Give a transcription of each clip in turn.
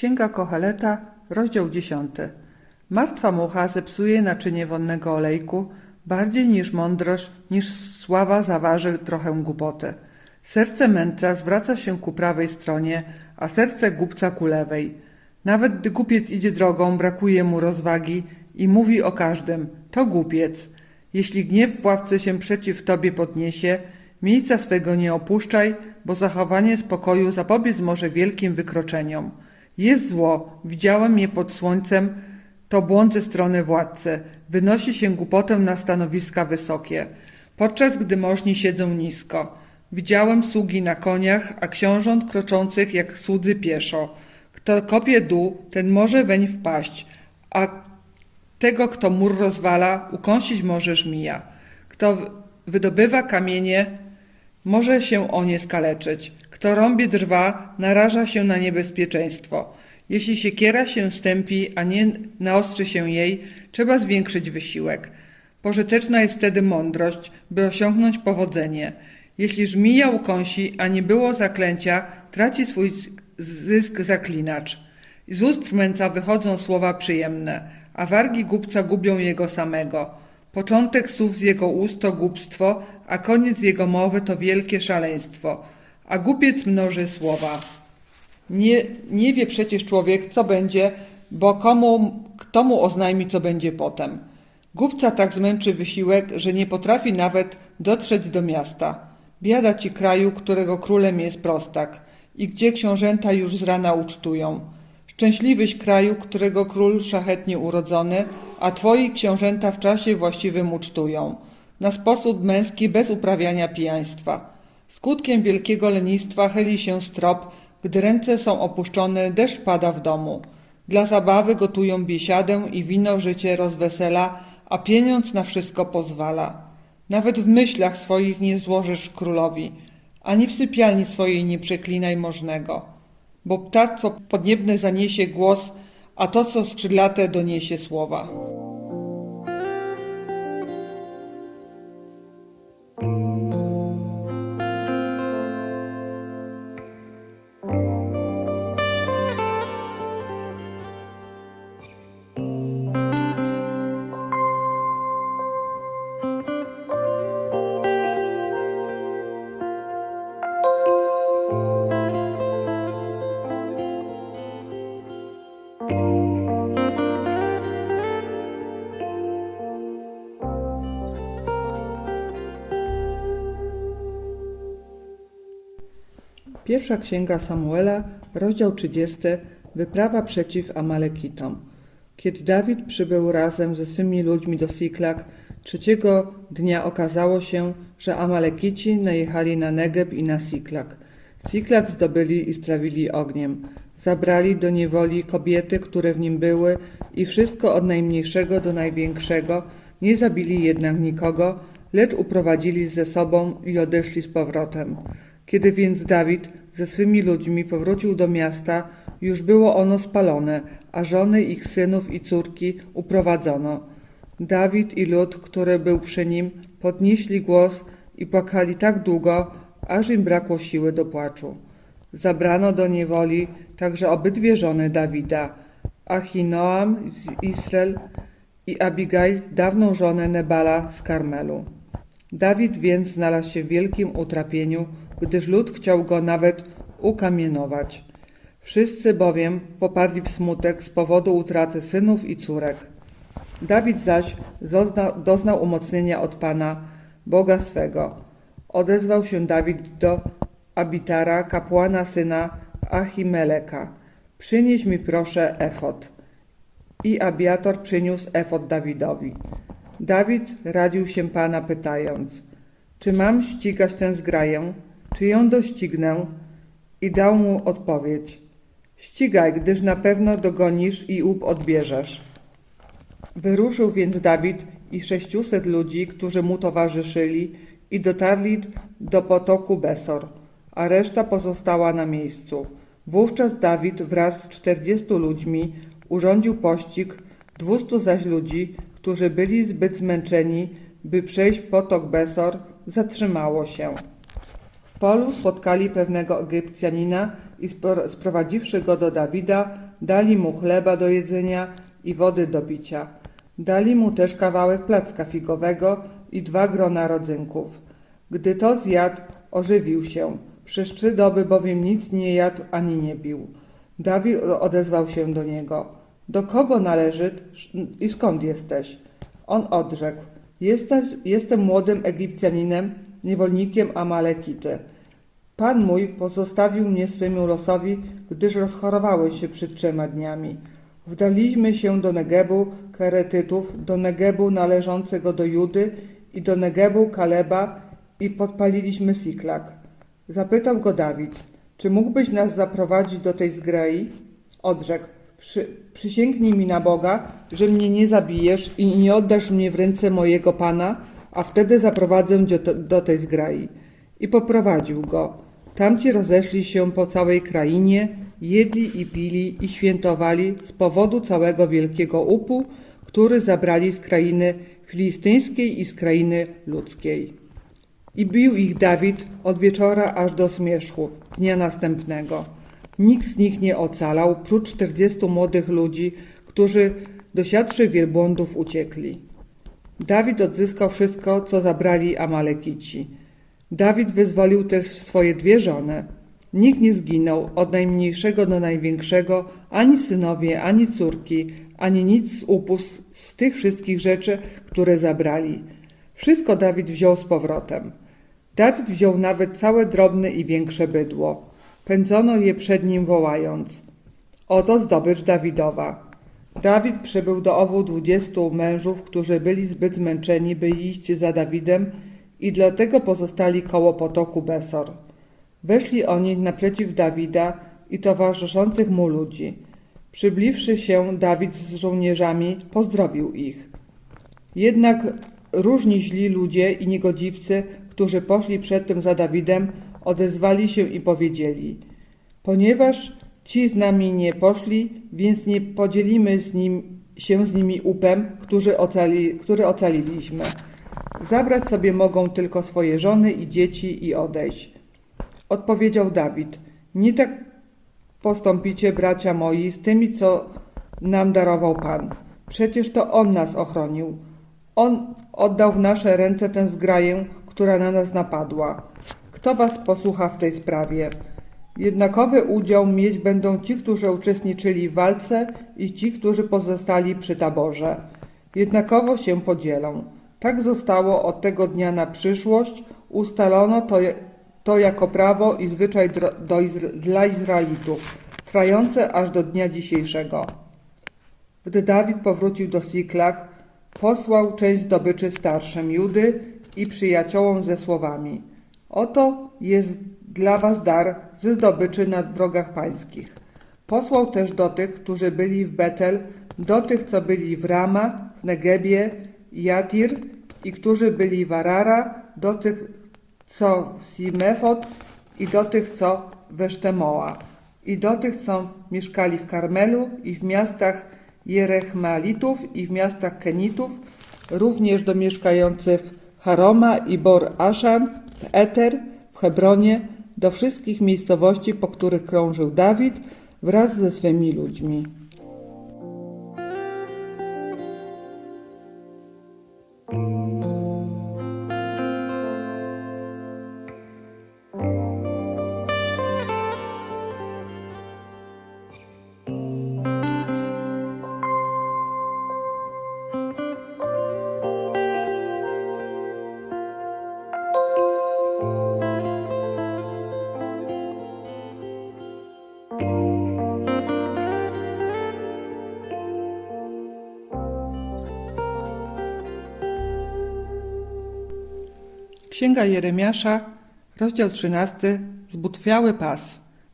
Księga Koheleta, rozdział 10. Martwa mucha zepsuje naczynie wonnego olejku, bardziej niż mądrość, niż sława zaważy trochę głupoty. Serce mędrca zwraca się ku prawej stronie, a serce głupca ku lewej. Nawet gdy głupiec idzie drogą, brakuje mu rozwagi i mówi o każdym, to głupiec. Jeśli gniew władcy się przeciw tobie podniesie, miejsca swego nie opuszczaj, bo zachowanie spokoju zapobiec może wielkim wykroczeniom. Jest zło, widziałem je pod słońcem, to błąd ze strony władcy. Wynosi się głupotę na stanowiska wysokie, podczas gdy możni siedzą nisko. Widziałem sługi na koniach, a książąt kroczących jak słudzy pieszo. Kto kopie dół, ten może weń wpaść, a tego, kto mur rozwala, ukąsić może żmija. Kto wydobywa kamienie, może się o nie skaleczyć. Kto rąbie drwa, naraża się na niebezpieczeństwo. Jeśli siekiera się stępi, a nie naostrzy się jej, trzeba zwiększyć wysiłek. Pożyteczna jest wtedy mądrość, by osiągnąć powodzenie. Jeśli żmija ukąsi, a nie było zaklęcia, traci swój zysk zaklinacz. Z ust męca wychodzą słowa przyjemne, a wargi głupca gubią jego samego. Początek słów z jego ust to głupstwo, a koniec jego mowy to wielkie szaleństwo. A głupiec mnoży słowa. Nie, nie wie przecież człowiek, co będzie, bo komu, kto mu oznajmi, co będzie potem. Głupca tak zmęczy wysiłek, że nie potrafi nawet dotrzeć do miasta. Biada ci kraju, którego królem jest prostak i gdzie książęta już z rana ucztują. Szczęśliwyś kraju, którego król szachetnie urodzony, a twoi książęta w czasie właściwym ucztują. Na sposób męski bez uprawiania pijaństwa. Skutkiem wielkiego lenistwa chyli się strop, gdy ręce są opuszczone, deszcz pada w domu. Dla zabawy gotują biesiadę i wino życie rozwesela, a pieniądz na wszystko pozwala. Nawet w myślach swoich nie złożysz królowi, ani w sypialni swojej nie przeklinaj możnego. Bo ptactwo podniebne zaniesie głos, a to, co skrzydlate, doniesie słowa. Pierwsza księga Samuela, rozdział 30, wyprawa przeciw Amalekitom. Kiedy Dawid przybył razem ze swymi ludźmi do Siklak, trzeciego dnia okazało się, że Amalekici najechali na Negeb i na Siklak. Siklak zdobyli i strawili ogniem. Zabrali do niewoli kobiety, które w nim były i wszystko od najmniejszego do największego, nie zabili jednak nikogo, lecz uprowadzili ze sobą i odeszli z powrotem. Kiedy więc Dawid ze swymi ludźmi powrócił do miasta, już było ono spalone, a żony ich synów i córki uprowadzono. Dawid i lud, który był przy nim, podnieśli głos i płakali tak długo, aż im brakło siły do płaczu. Zabrano do niewoli także obydwie żony Dawida, Achinoam z Israel i Abigail, dawną żonę Nebala z Karmelu. Dawid więc znalazł się w wielkim utrapieniu, gdyż lud chciał go nawet ukamienować. Wszyscy bowiem popadli w smutek z powodu utraty synów i córek. Dawid zaś zozna, doznał umocnienia od Pana, Boga swego. Odezwał się Dawid do Abitara, kapłana syna Achimeleka. Przynieś mi proszę efot. I Abiator przyniósł efot Dawidowi. Dawid radził się Pana pytając, czy mam ścigać tę zgraję, czy ją doścignę? I dał mu odpowiedź, ścigaj, gdyż na pewno dogonisz i łup odbierzesz. Wyruszył więc Dawid i sześciuset ludzi, którzy mu towarzyszyli i dotarli do potoku Besor, a reszta pozostała na miejscu. Wówczas Dawid wraz z czterdziestu ludźmi urządził pościg, dwustu zaś ludzi, którzy byli zbyt zmęczeni, by przejść potok Besor, zatrzymało się. Polu spotkali pewnego Egipcjanina i spro- sprowadziwszy go do Dawida, dali mu chleba do jedzenia i wody do picia. Dali mu też kawałek placka figowego i dwa grona rodzynków. Gdy to zjadł, ożywił się. Przez trzy doby bowiem nic nie jadł ani nie pił. Dawid odezwał się do niego. Do kogo należy i skąd jesteś? On odrzekł. Jestem młodym Egipcjaninem, niewolnikiem Amalekity. Pan mój pozostawił mnie swemu losowi, gdyż rozchorowałem się przed trzema dniami. Wdaliśmy się do Negebu Keretytów, do Negebu należącego do Judy i do Negebu Kaleba i podpaliliśmy Siklak. Zapytał go Dawid, czy mógłbyś nas zaprowadzić do tej zgrei? Odrzekł, Przy, przysięgnij mi na Boga, że mnie nie zabijesz i nie oddasz mnie w ręce mojego Pana, a wtedy zaprowadzę cię do, tej zgrai. I poprowadził go. Tamci rozeszli się po całej krainie, jedli i pili i świętowali z powodu całego wielkiego upu, który zabrali z krainy filistyńskiej i z krainy ludzkiej. I bił ich Dawid od wieczora aż do zmierzchu dnia następnego. Nikt z nich nie ocalał, prócz czterdziestu młodych ludzi, którzy dosiadłszy wielbłądów uciekli. Dawid odzyskał wszystko, co zabrali Amalekici. Dawid wyzwolił też swoje dwie żony. Nikt nie zginął, od najmniejszego do największego, ani synowie, ani córki, ani nic z upust z tych wszystkich rzeczy, które zabrali. Wszystko Dawid wziął z powrotem. Dawid wziął nawet całe drobne i większe bydło. Pędzono je przed nim wołając. Oto zdobycz Dawidowa. Dawid przybył do owu dwudziestu mężów, którzy byli zbyt zmęczeni, by iść za Dawidem i dlatego pozostali koło potoku Besor. Weszli oni naprzeciw Dawida i towarzyszących mu ludzi. Przybliwszy się Dawid z żołnierzami, pozdrowił ich. Jednak różni źli ludzie i niegodziwcy, którzy poszli przedtem za Dawidem, odezwali się i powiedzieli: Ponieważ ci z nami nie poszli, więc nie podzielimy z nim, się z nimi upem, który, ocali, który ocaliliśmy. Zabrać sobie mogą tylko swoje żony i dzieci i odejść. Odpowiedział Dawid: Nie tak postąpicie, bracia moi, z tymi, co nam darował Pan. Przecież to On nas ochronił. On oddał w nasze ręce tę zgraję, która na nas napadła. Kto was posłucha w tej sprawie? Jednakowy udział mieć będą ci, którzy uczestniczyli w walce i ci, którzy pozostali przy taborze. Jednakowo się podzielą. Tak zostało od tego dnia na przyszłość. Ustalono to, to jako prawo i zwyczaj do dla Izraelitów, trwające aż do dnia dzisiejszego. Gdy Dawid powrócił do Siklak, posłał część zdobyczy starszym Judy i przyjaciołom ze słowami: Oto jest dla was dar ze zdobyczy na wrogach pańskich. Posłał też do tych, którzy byli w Betel, do tych, co byli w Rama, w Negebie, Jatir i którzy byli w Arara, do tych, co w Simefot i do tych, co w Esztemoa i do tych, co mieszkali w Karmelu i w miastach Jerechmealitów i w miastach Kenitów, również do mieszkających w Haroma i Bor Aszan, w Eter, w Hebronie, do wszystkich miejscowości, po których krążył Dawid wraz ze swymi ludźmi. Księga Jeremiasza, rozdział 13, zbutwiały pas.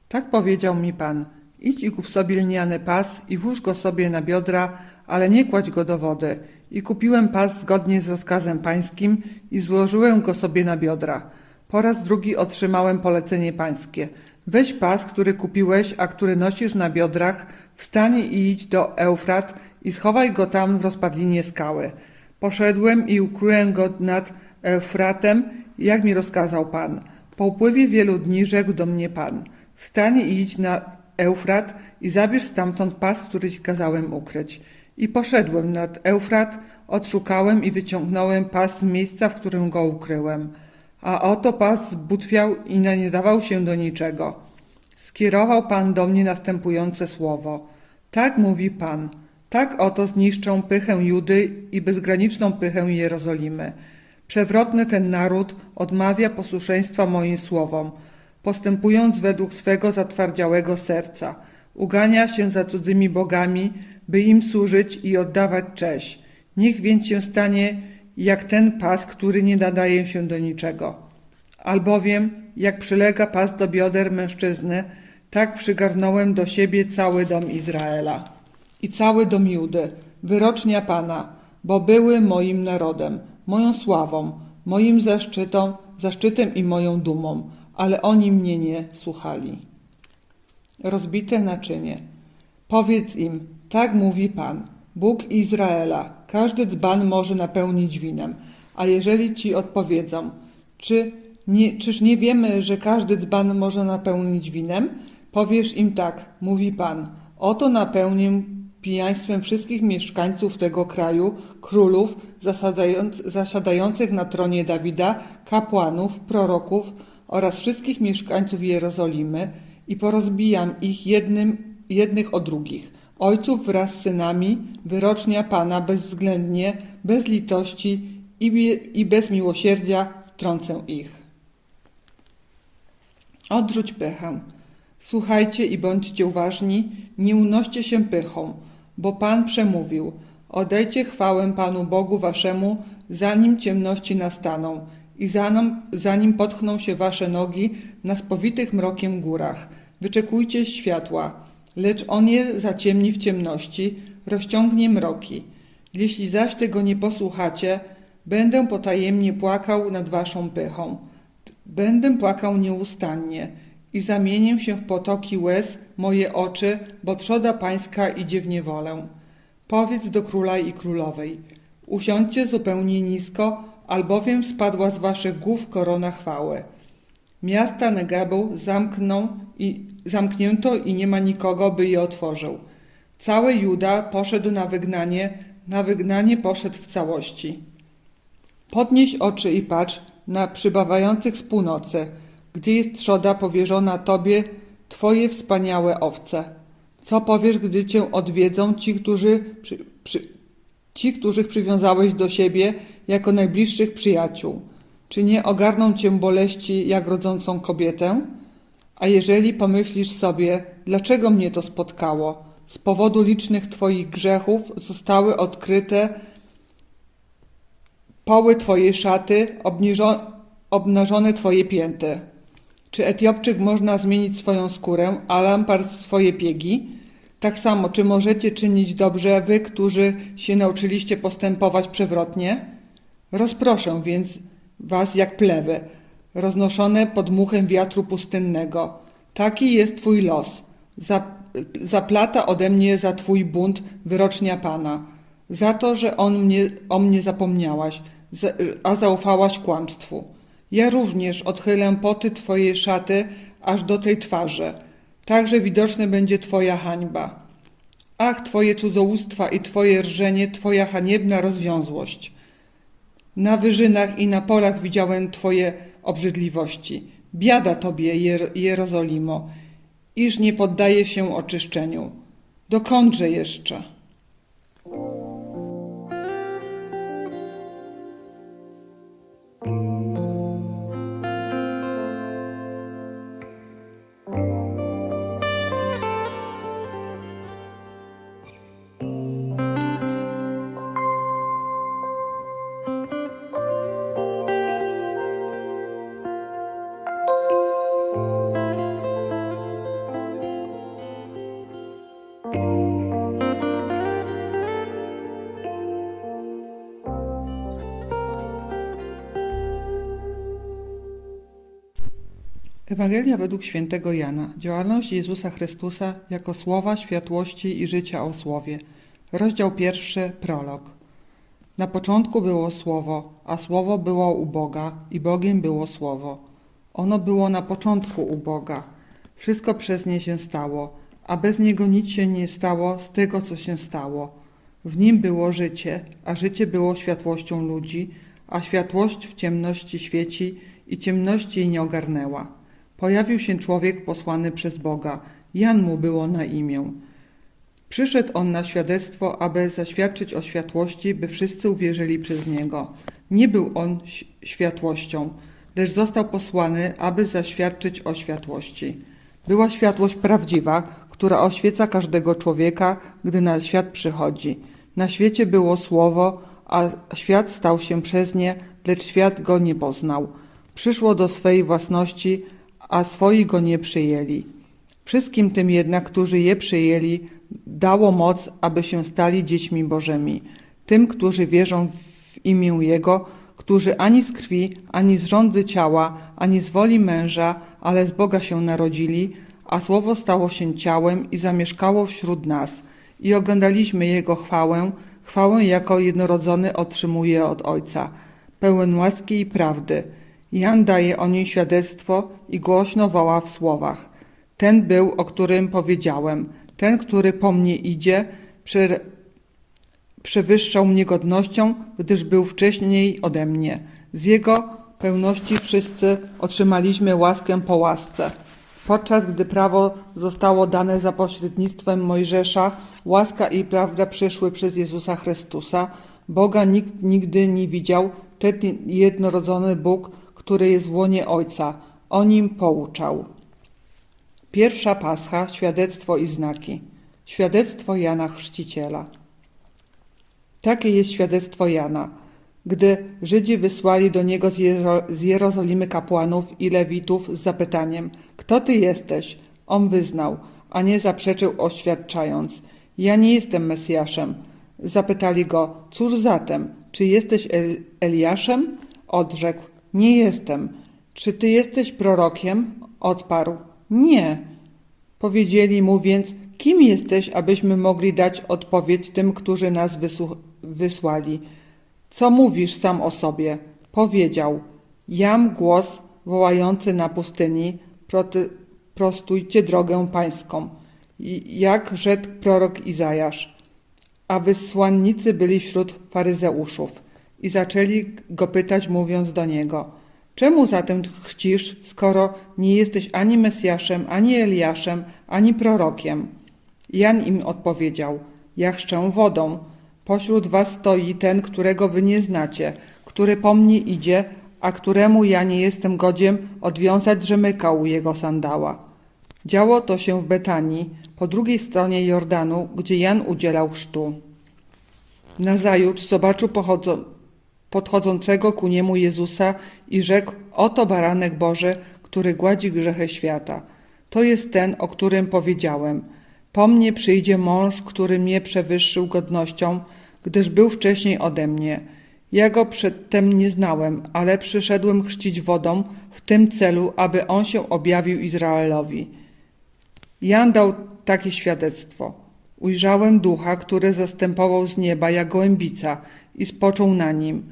Tak powiedział mi Pan, idź i kup sobie lniany pas i włóż go sobie na biodra, ale nie kładź go do wody. I kupiłem pas zgodnie z rozkazem pańskim i złożyłem go sobie na biodra. Po raz drugi otrzymałem polecenie pańskie. Weź pas, który kupiłeś, a który nosisz na biodrach, wstań i idź do Eufrat i schowaj go tam w rozpadlinie skały. Poszedłem i ukryłem go nad Eufratem, jak mi rozkazał Pan. Po upływie wielu dni rzekł do mnie Pan. Wstań i idź na Eufrat i zabierz stamtąd pas, który ci kazałem ukryć. I poszedłem nad Eufrat, odszukałem i wyciągnąłem pas z miejsca, w którym go ukryłem. A oto pas zbutwiał i nie dawał się do niczego. Skierował Pan do mnie następujące słowo. Tak mówi Pan. Tak oto zniszczą pychę Judy i bezgraniczną pychę Jerozolimy. Przewrotny ten naród odmawia posłuszeństwa moim słowom, postępując według swego zatwardziałego serca. Ugania się za cudzymi bogami, by im służyć i oddawać cześć. Niech więc się stanie jak ten pas, który nie nadaje się do niczego. Albowiem, jak przylega pas do bioder mężczyzny, tak przygarnąłem do siebie cały dom Izraela i cały dom Judy, wyrocznia Pana, bo były moim narodem, moją sławą, moim zaszczytą, zaszczytem i moją dumą, ale oni mnie nie słuchali. Rozbite naczynie. Powiedz im, tak mówi Pan, Bóg Izraela, każdy dzban może napełnić winem, a jeżeli ci odpowiedzą, czy nie, czyż nie wiemy, że każdy dzban może napełnić winem? Powiesz im tak, mówi Pan, oto napełnię pijaństwem wszystkich mieszkańców tego kraju, królów zasiadających na tronie Dawida, kapłanów, proroków oraz wszystkich mieszkańców Jerozolimy i porozbijam ich jednym, jednych o drugich. Ojców wraz z synami, wyrocznia Pana bezwzględnie, bez litości i, i bez miłosierdzia wtrącę ich. Odrzuć pychę. Słuchajcie i bądźcie uważni, nie unoście się pychą, bo Pan przemówił. Oddajcie chwałę Panu Bogu waszemu, zanim ciemności nastaną i zanim, zanim potchną się wasze nogi na spowitych mrokiem górach. Wyczekujcie światła, lecz On je zaciemni w ciemności, rozciągnie mroki. Jeśli zaś tego nie posłuchacie, będę potajemnie płakał nad waszą pychą. Będę płakał nieustannie i zamienię się w potoki łez moje oczy, bo trzoda pańska idzie w niewolę. Powiedz do króla i królowej, usiądźcie zupełnie nisko, albowiem spadła z waszych głów korona chwały. Miasta Negebu zamkną i, zamknięto i nie ma nikogo, by je otworzył. Cały Juda poszedł na wygnanie, na wygnanie poszedł w całości. Podnieś oczy i patrz na przybywających z północy, gdzie jest trzoda powierzona Tobie, Twoje wspaniałe owce. Co powiesz, gdy Cię odwiedzą ci, którzy, przy, przy, ci, których przywiązałeś do siebie jako najbliższych przyjaciół? Czy nie ogarną Cię boleści jak rodzącą kobietę? A jeżeli pomyślisz sobie, dlaczego mnie to spotkało? Z powodu licznych Twoich grzechów zostały odkryte poły Twojej szaty, obniżo- obnażone Twoje pięty. Czy Etiopczyk można zmienić swoją skórę, a Lampart swoje piegi? Tak samo, czy możecie czynić dobrze wy, którzy się nauczyliście postępować przewrotnie? Rozproszę więc was jak plewy, roznoszone pod muchem wiatru pustynnego. Taki jest twój los. Za, zaplata ode mnie za twój bunt wyrocznia Pana. Za to, że on mnie, o mnie zapomniałaś, za- a zaufałaś kłamstwu. Ja również odchylę poty twojej szaty aż do tej twarzy. Także widoczna będzie twoja hańba. Ach, twoje cudzołóstwa i twoje rżenie, twoja haniebna rozwiązłość. Na wyżynach i na polach widziałem Twoje obrzydliwości. Biada Tobie, Jer- Jerozolimo, iż nie poddaje się oczyszczeniu. Dokądże jeszcze? Ewangelia według świętego Jana. Działalność Jezusa Chrystusa jako słowa światłości i życia o słowie. Rozdział pierwszy, prolog. Na początku było słowo, a słowo było u Boga i Bogiem było słowo. Ono było na początku u Boga. Wszystko przez nie się stało, a bez niego nic się nie stało z tego, co się stało. W nim było życie, a życie było światłością ludzi, a światłość w ciemności świeci i ciemności jej nie ogarnęła. Pojawił się człowiek posłany przez Boga. Jan mu było na imię. Przyszedł on na świadectwo, aby zaświadczyć o światłości, by wszyscy uwierzyli przez niego. Nie był on światłością, lecz został posłany, aby zaświadczyć o światłości. Była światłość prawdziwa, która oświeca każdego człowieka, gdy na świat przychodzi. Na świecie było słowo, a świat stał się przez nie, lecz świat go nie poznał. Przyszło do swej własności, a swoi go nie przyjęli. Wszystkim tym jednak, którzy je przyjęli, dało moc, aby się stali dziećmi Bożymi. Tym, którzy wierzą w imię Jego, którzy ani z krwi, ani z rządzy ciała, ani z woli męża, ale z Boga się narodzili, a Słowo stało się ciałem i zamieszkało wśród nas. I oglądaliśmy Jego chwałę, chwałę jako jednorodzony otrzymuje od Ojca, pełen łaski i prawdy. Jan daje o niej świadectwo i głośno woła w słowach. Ten był, o którym powiedziałem, ten, który po mnie idzie, prze, przewyższał mnie godnością, gdyż był wcześniej ode mnie. Z jego pełności wszyscy otrzymaliśmy łaskę po łasce. Podczas gdy prawo zostało dane za pośrednictwem Mojżesza, łaska i prawda przyszły przez Jezusa Chrystusa. Boga nikt nigdy nie widział, ten jednorodzony Bóg, który jest w łonie Ojca. O nim pouczał. Pierwsza Pascha, świadectwo i znaki. Świadectwo Jana Chrzciciela. Takie jest świadectwo Jana. Gdy Żydzi wysłali do niego z, Jero z Jerozolimy kapłanów i lewitów z zapytaniem: Kto ty jesteś? On wyznał, a nie zaprzeczył, oświadczając: Ja nie jestem Mesjaszem. Zapytali go: Cóż zatem? Czy jesteś El Eliaszem? Odrzekł: Nie jestem. Czy ty jesteś prorokiem? Odparł: Nie. Powiedzieli mu więc: Kim jesteś, abyśmy mogli dać odpowiedź tym, którzy nas wysłali? Co mówisz sam o sobie? Powiedział: Jam głos wołający na pustyni: prostujcie drogę pańską. Jak rzekł prorok Izajasz. A wysłannicy byli wśród faryzeuszów i zaczęli go pytać, mówiąc do niego: Czemu zatem chcisz, skoro nie jesteś ani Mesjaszem, ani Eliaszem, ani prorokiem? Jan im odpowiedział: Ja chrzczę wodą. Pośród was stoi ten, którego wy nie znacie, który po mnie idzie, a któremu ja nie jestem godzien odwiązać rzemyka u jego sandała. Działo to się w Betanii, po drugiej stronie Jordanu, gdzie Jan udzielał chrztu. Nazajutrz zobaczył pochodzo, podchodzącego ku niemu Jezusa i rzekł: Oto baranek Boży, który gładzi grzechy świata. To jest ten, o którym powiedziałem. Po mnie przyjdzie mąż, który mnie przewyższył godnością, gdyż był wcześniej ode mnie. Ja go przedtem nie znałem, ale przyszedłem chrzcić wodą w tym celu, aby on się objawił Izraelowi. Jan dał takie świadectwo. Ujrzałem ducha, który zastępował z nieba jak gołębica i spoczął na nim.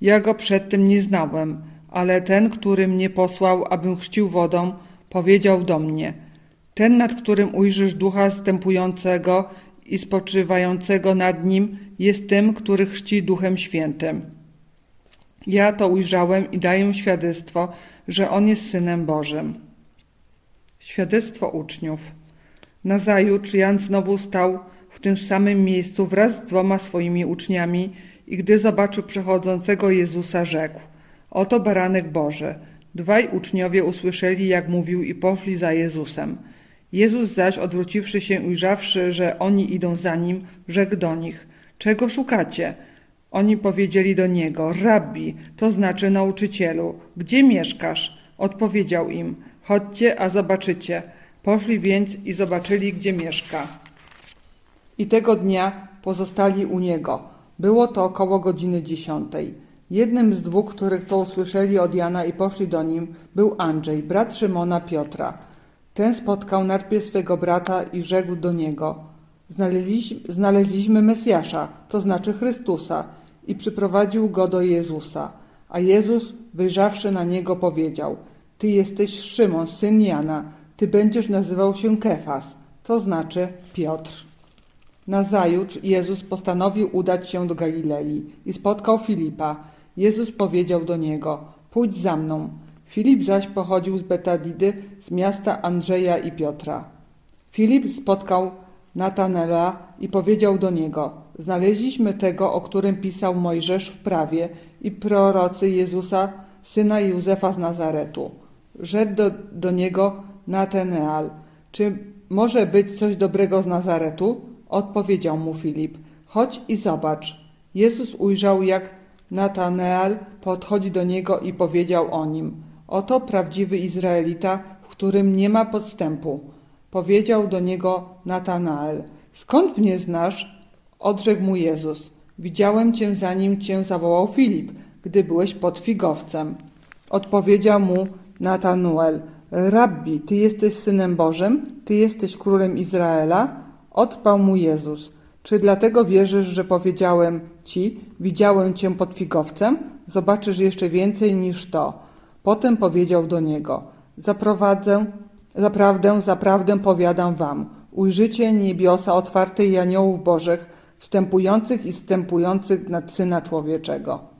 Ja go przedtem nie znałem, ale ten, który mnie posłał, abym chrzcił wodą, powiedział do mnie: Ten, nad którym ujrzysz ducha zstępującego i spoczywającego nad nim, jest tym, który chrzci duchem świętym. Ja to ujrzałem i daję świadectwo, że on jest synem Bożym. Świadectwo uczniów. Nazajutrz Jan znowu stał w tym samym miejscu wraz z dwoma swoimi uczniami i gdy zobaczył przechodzącego Jezusa, rzekł: Oto baranek Boży. Dwaj uczniowie usłyszeli, jak mówił, i poszli za Jezusem. Jezus zaś, odwróciwszy się, ujrzawszy, że oni idą za nim, rzekł do nich: Czego szukacie? Oni powiedzieli do niego: Rabbi, to znaczy nauczycielu, gdzie mieszkasz? Odpowiedział im: Chodźcie, a zobaczycie. Poszli więc i zobaczyli, gdzie mieszka. I tego dnia pozostali u niego. Było to około godziny dziesiątej. Jednym z dwóch, których to usłyszeli od Jana i poszli do nim, był Andrzej, brat Szymona Piotra. Ten spotkał najpierw swego brata i rzekł do niego: Znaleźliśmy, znaleźliśmy Mesjasza, to znaczy Chrystusa, i przyprowadził go do Jezusa. A Jezus, wyjrzawszy na niego, powiedział: Ty jesteś Szymon, syn Jana, ty będziesz nazywał się Kefas, to znaczy Piotr. Nazajutrz Jezus postanowił udać się do Galilei i spotkał Filipa. Jezus powiedział do niego: Pójdź za mną. Filip zaś pochodził z Betadidy, z miasta Andrzeja i Piotra. Filip spotkał Natanela i powiedział do niego: Znaleźliśmy tego, o którym pisał Mojżesz w prawie i prorocy Jezusa, syna Józefa z Nazaretu. Rzekł do, do niego Nateneal: Czy może być coś dobrego z Nazaretu? Odpowiedział mu Filip: Chodź i zobacz. Jezus ujrzał, jak Nataneal podchodzi do niego i powiedział o nim: Oto prawdziwy Izraelita, w którym nie ma podstępu. Powiedział do niego Natanael: Skąd mnie znasz? Odrzekł mu Jezus: Widziałem cię, zanim cię zawołał Filip, gdy byłeś pod figowcem. Odpowiedział mu Natanuel: Rabbi, ty jesteś synem Bożym, ty jesteś królem Izraela? Odparł mu Jezus: Czy dlatego wierzysz, że powiedziałem ci, widziałem cię pod figowcem? Zobaczysz jeszcze więcej niż to. Potem powiedział do niego: Zaprowadzę, zaprawdę, zaprawdę powiadam wam, ujrzycie niebiosa otwarte i aniołów bożych, wstępujących i wstępujących nad Syna Człowieczego.